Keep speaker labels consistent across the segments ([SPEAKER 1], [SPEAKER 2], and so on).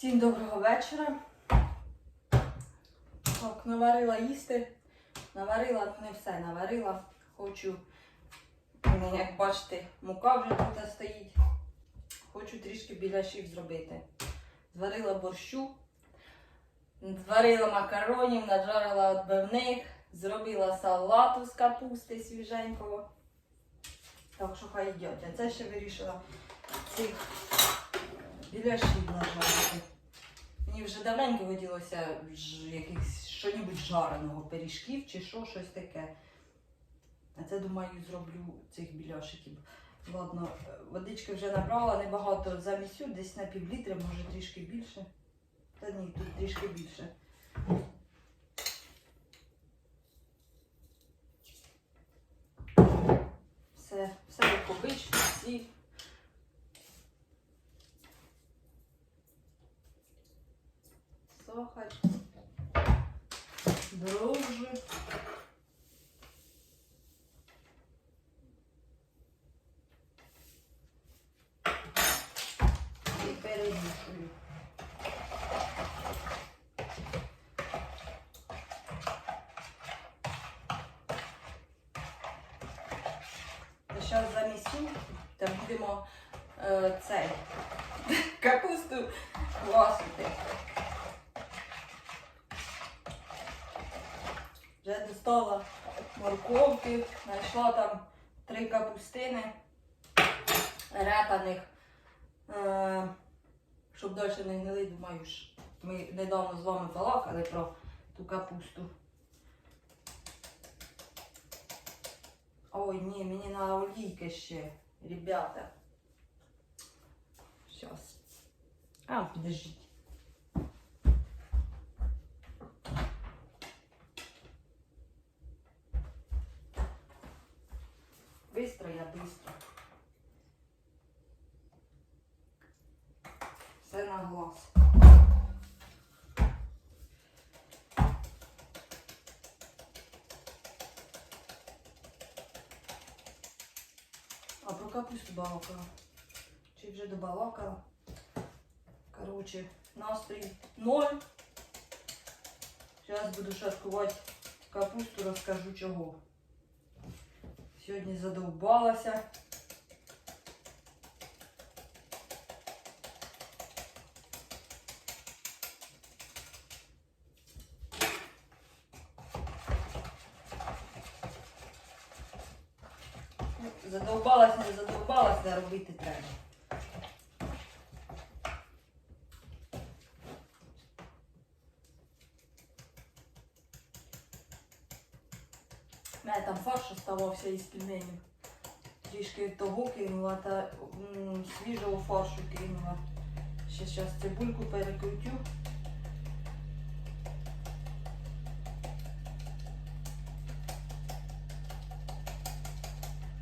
[SPEAKER 1] Всім доброго вечора. Так, наварила їсти. Наварила, ну не все наварила. Хочу, ну, як бачите, мука вже тут стоїть. Хочу трішки біляшів зробити. Зварила борщу, зварила макаронів, наджарила відбивних, зробила салату з капусти свіженького. Так що хай йде. Це ще вирішила цих біляшів нажарити. Мені вже давненько хотілося ж якихось що-небудь жареного, пиріжків чи що, щось таке. А це, думаю, зроблю цих біляшиків. Ладно, водички вже набрала небагато замісю, десь на пів літри, може трішки більше. Та ні, тут трішки більше. Все, все як всі. Дрожжи. І перемішую. Зараз замісю та будемо е, цей капусту квасити. Вже достала морковки, знайшла там три капустини репаних, е, щоб далі не гнили, думаю, ж, ми недавно з вами балакали про ту капусту. Ой, ні, мені на олійки ще, ребята. Сейчас. А, подождите. Капусту балакала. Чи вже добалакала? Короче, настрій ноль. Зараз буду шаткувати капусту, розкажу чого. Сьогодні задовбалася. Ну, Задовбалась, не задовбалась, а робити треба. У мене там фарш оставався із пельменів. Трішки того кинула та м, свіжого фаршу кинула. Ще зараз цибульку перекрутю.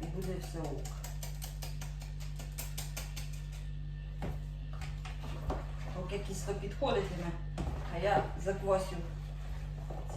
[SPEAKER 1] І буде все ок.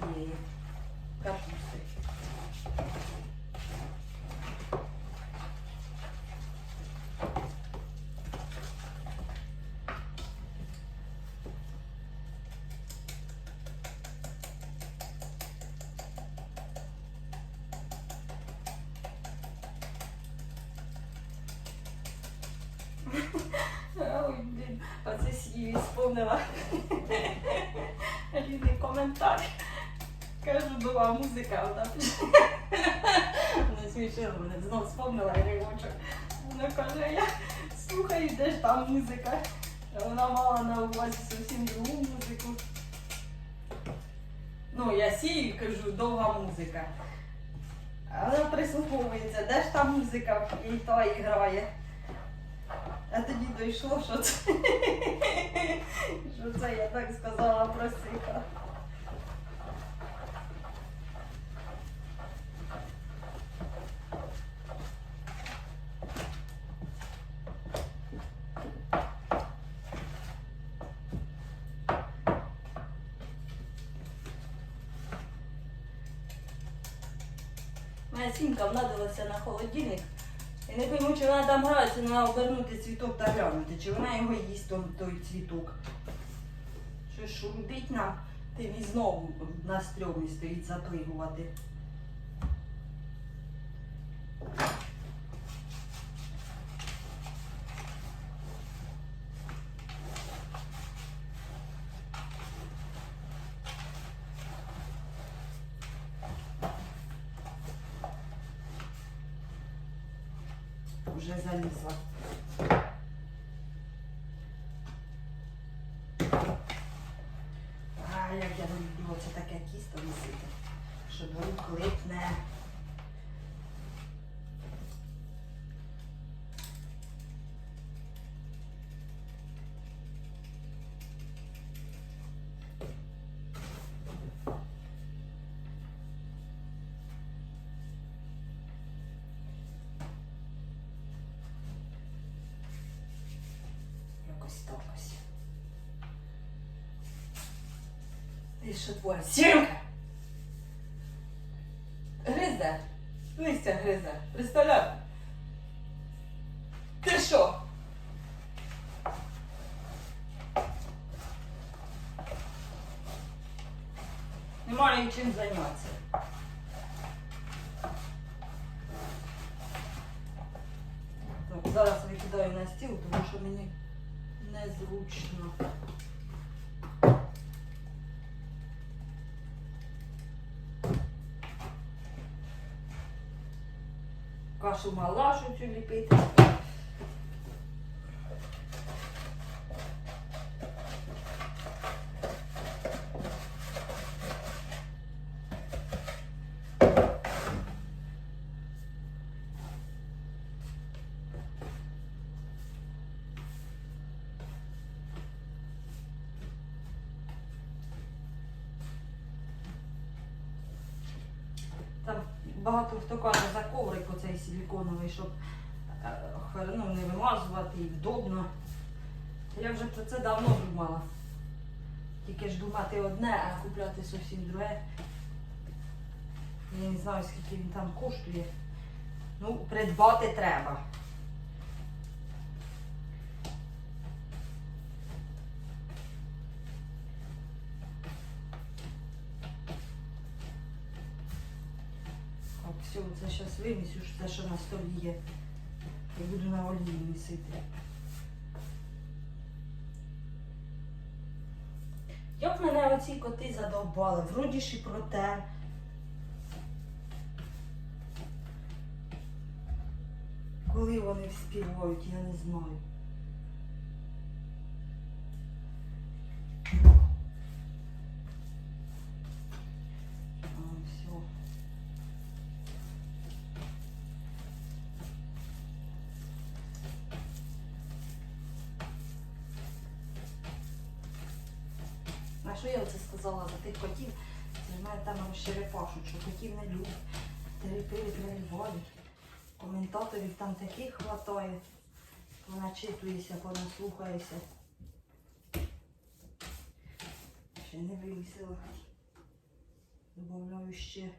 [SPEAKER 1] Цієї капусти. Знов ривочок. Вона каже, я слухаю, де ж там музика. Вона мала на увазі зовсім другу музику. Ну, я сію, і кажу, довга музика. Вона прислуховується, де ж там музика і та і грає. А тоді дійшло, що це, що це я так сказала про сика. Моя сімка внадилася на холодильник. І не пойму, чи вона там грається, треба обернути цвіток та глянути, чи вона його їсть той, той цвіток. Що шурудить нам, ти знову на стрьомі стоїть заплигувати. Вже залізла. Якось так ось. Ти що твоя сімка? Гризе. Листя гризе. Представляєте? Кашу малашу цю ліпити. Там багато хто каже за коврик оцей силіконовий, щоб е, ну, не вимазувати і вдобно. Я вже про це давно думала. Тільки ж думати одне, а купляти зовсім друге. Я не знаю, скільки він там коштує. Ну, придбати треба. Вимісю, що те, що на столі є. І буду на олії місити. Як мене оці коти задовбали, вроді ж і протер. Коли вони співають, я не знаю. Терпили. Коментаторів там таких хватає. Поначитуєшся, понаслухаєшся. Ще не вивісила. Добавляю ще.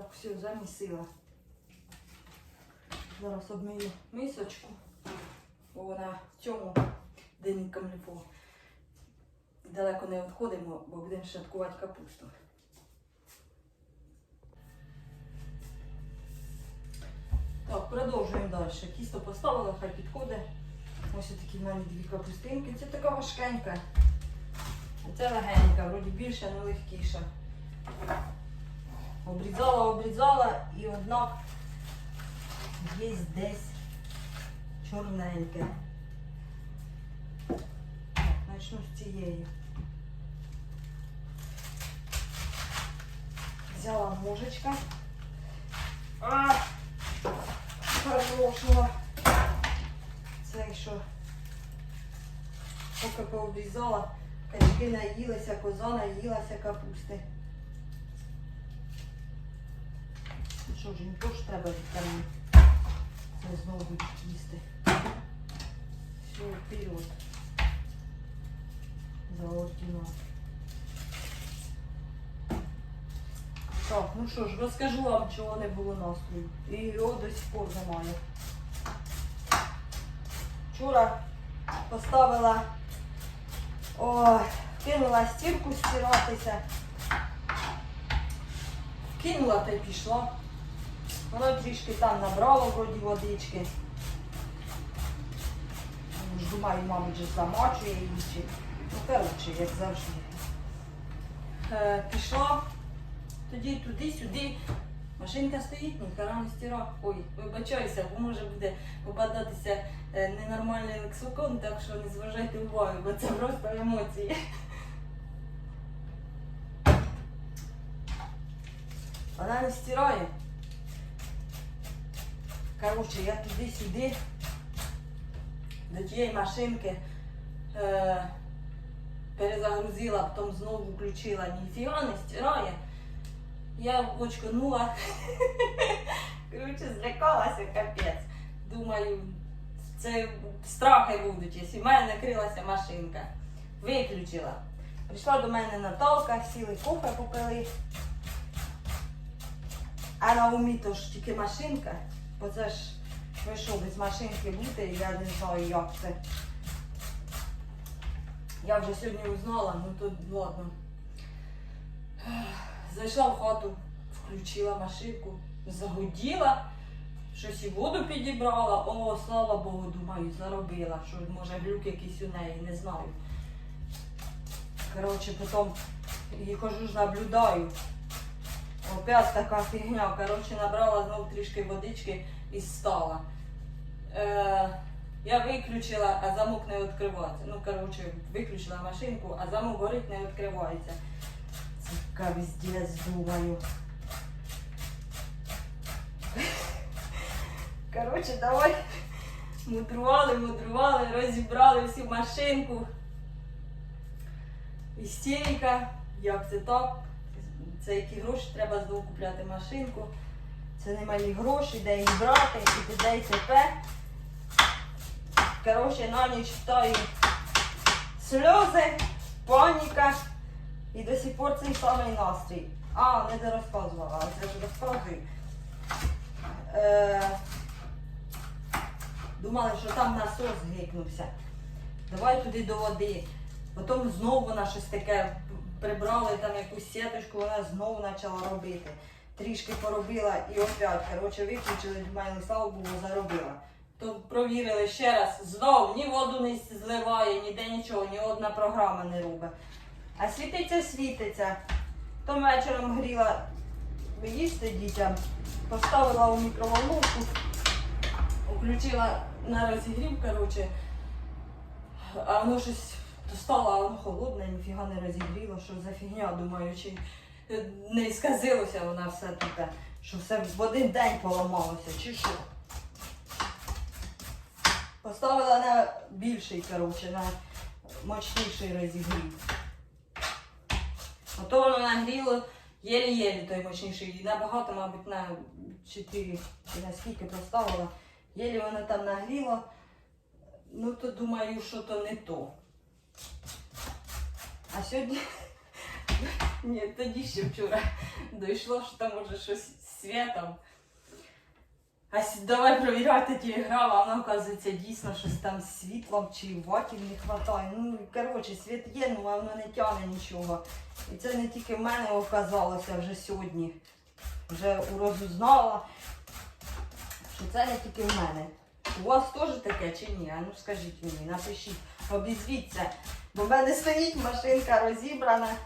[SPEAKER 1] Так, все, замісила. Зараз обмию мисочку, бо вона в цьому денніком ліпо. Далеко не відходимо, бо будемо шаткувати капусту. Так, продовжуємо далі. Тісто поставила, хай підходить. Ось такі в мене дві капустинки. Це така важкенька. А Це легенька, вроді більша, але легкіша. Обрізала, обрізала і однак є десь чорненьке. Так, Начну з цієї. Взяла ножичка. А! хорошого. Це що поки пообрізала, качки наїлися, коза наїлася капусти. Що ж, їм теж треба вітамін. Це знову будуть їсти. Все, вперед. За ординат. Так, ну що ж, розкажу вам, чого не було настрою. І його до сих пор немає. Вчора поставила, о, кинула стірку стиратися. Кинула та й пішла. Воно трішки там набрало вроді водички. Ну, ж Думаю, мабуть, же замачує її. Ну, коротше, як завжди. Е, пішла, тоді туди-сюди. Машинка стоїть, ніхера не стира. Ой, вибачаюся, бо може буде попадатися е, ненормальний лексикон, так що не зважайте увагу, бо це просто емоції. Вона не стирає. Коротше, я туди-сюди до тієї машинки е, перезагрузила, потім знову включила. Ніфіга не стирає. Я очконула. Коротше, злякалася капець. Думаю, це страхи будуть, якщо в мене накрилася машинка. Виключила. Прийшла до мене Наталка, сіли кофе попили. А на умі то ж тільки машинка. Бо це ж що, без машинки бути, я не знаю, як це. Я вже сьогодні узнала, ну то ладно. Зайшла в хату, включила машинку, загуділа, щось і воду підібрала. О, слава Богу, думаю, заробила. Що може глюк якийсь у неї, не знаю. Коротше, потім її хожу ж наблюдаю. Опять така фігня. Коротше, набрала знов трішки водички і стала. Е, я виключила, а замок не відкривається. Ну, коротше, виключила машинку, а замок горить, не відкривається. Капздець, думаю. Коротше, давай мудрували, мудрували, розібрали всю машинку. Істерика, як це так? Це які гроші треба знову купляти машинку. Це не малі гроші, де їх брати, і туди і тепер. Коротше, на ніч читаю сльози, паніка і до сих пор цей самий настрій. А, не дорозказувала, але це вже розказую. Е, думали, що там насос гикнувся. Давай туди до води. Потім знову вона щось таке прибрали там якусь сіточку, вона знову почала робити. Трішки поробила і опять. Коротше, виключили, думаю, слава Богу, заробила. То провірили ще раз, знов ні воду не зливає, ніде нічого, ні одна програма не робить. А світиться, світиться. То вечором гріла їсти дітям, поставила у мікроволновку, включила на розігрів, коротше, а воно щось достало, а воно холодне, ніфіга не розігріло, що за фігня, думаю, чи е, не сказилося вона все таке, що все в один день поламалося, чи що. Поставила на більший, коротше, на мощніший розігрів. Ото воно нагріло єлі-єлі той мощніший. І набагато, мабуть, на 4 чи на скільки поставила. Єлі воно там нагріло. Ну то думаю, що то не то. А сьогодні. Ні, тоді ще вчора дійшло, що там може щось з світом. А давай провіряти телеграм, а воно, оказується, дійсно щось там з світлом чи ватів не вистачає. Ну, коротше, світ є, ну а воно не тягне нічого. І це не тільки в мене оказалося вже сьогодні. Вже розузнала, що це не тільки в мене. У вас теж таке чи ні? А ну скажіть мені, напишіть, обізвіться. Бо в мене стоїть машинка розібрана.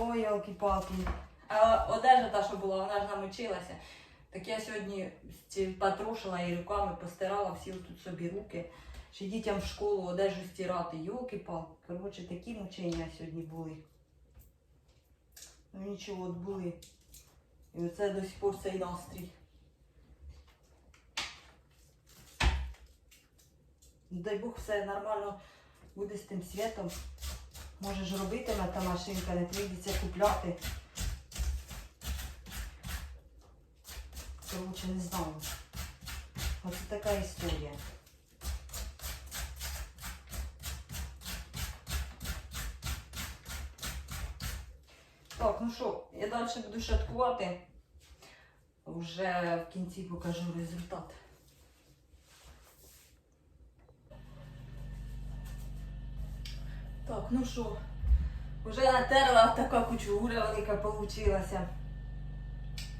[SPEAKER 1] Ой, ялки-палки. А одежа та, що була, вона ж намочилася. Так я сьогодні потрушила і руками постирала всі тут собі руки. Ще дітям в школу одежу стирати. Йолки-палки. Коротше, такі мучення сьогодні були. Ну нічого, от були. І оце до сих пор цей настрій. Дай Бог, все нормально буде з тим світом. Можеш робитиме та машинка, не прийдеться купляти. Короче, не знаю. Оце така історія. Так, ну що, я далі буду шаткувати. Вже в кінці покажу результат. Так, ну що, вже натерла така кучугура велика получилася.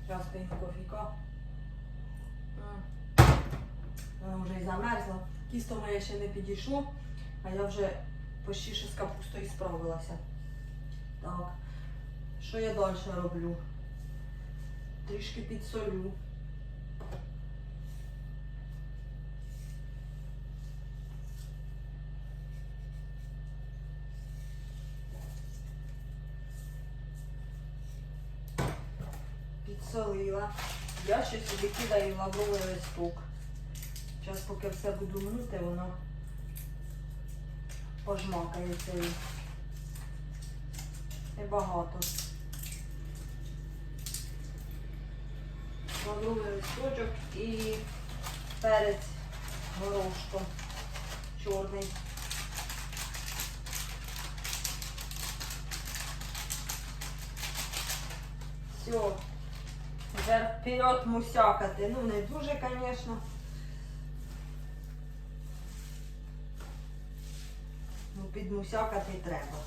[SPEAKER 1] Зараз пийну кофійка. М. Воно вже і замерзло. Тісто моє ще не підійшло, а я вже почти що з капустою справилася. Так, що я далі роблю? Трішки підсолю. Підсолила. Я ще сюди кидаю лавровий листок. Зараз поки все буду мнути, воно пожмакається. і Небагато. Лавровий листочок і перець горошком чорний. Все. Тепер вперед мусякати. Ну, не дуже, звісно. Ну, підмусякати треба.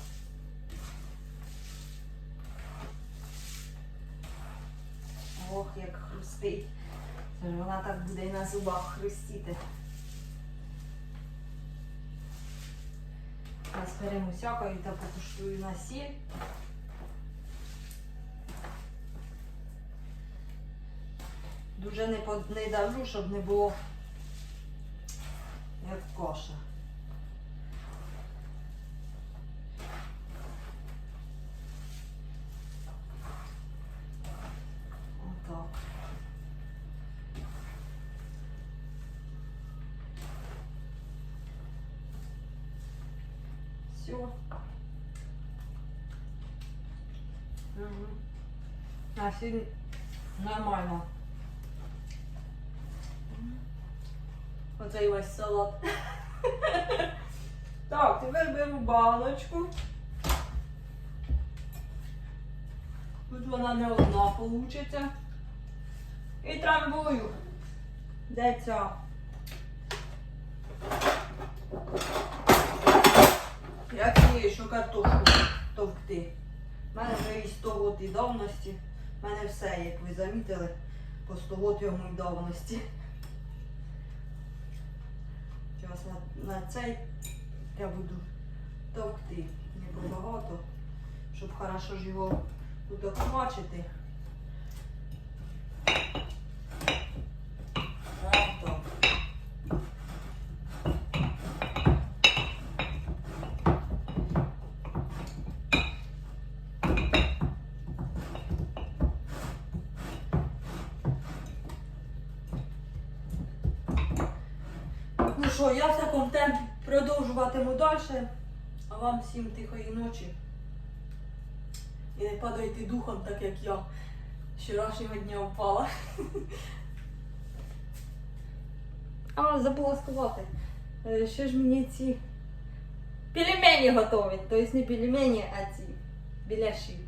[SPEAKER 1] Ох, як хрустить. Вона так буде і на зубах хрустіти. Зараз перемусякаю та покуштую на сіль. Дуже не, по- не давлю, щоб не було як коша. Отак. Все. Угу. А сіль нормально. Оцей весь салат. Так, тепер беру баночку. Тут вона не одна получиться. І трамбую. Де ця? Як її, що картошку товкти. У мене вже і 100 років давності. У мене все, як ви замітили, по 100 років моїй давності. Зараз на, на цей я буду товкти не багато, щоб хорошо ж його тут обмачити. Отак. Ну що, я в такому темпі продовжуватиму далі, а вам всім тихої ночі. І не падайте духом, так як я з вчорашнього дня впала. А, забула сказати. е, Ще ж мені ці пельмені готовить. Тобто не пельмені, а ці біляші.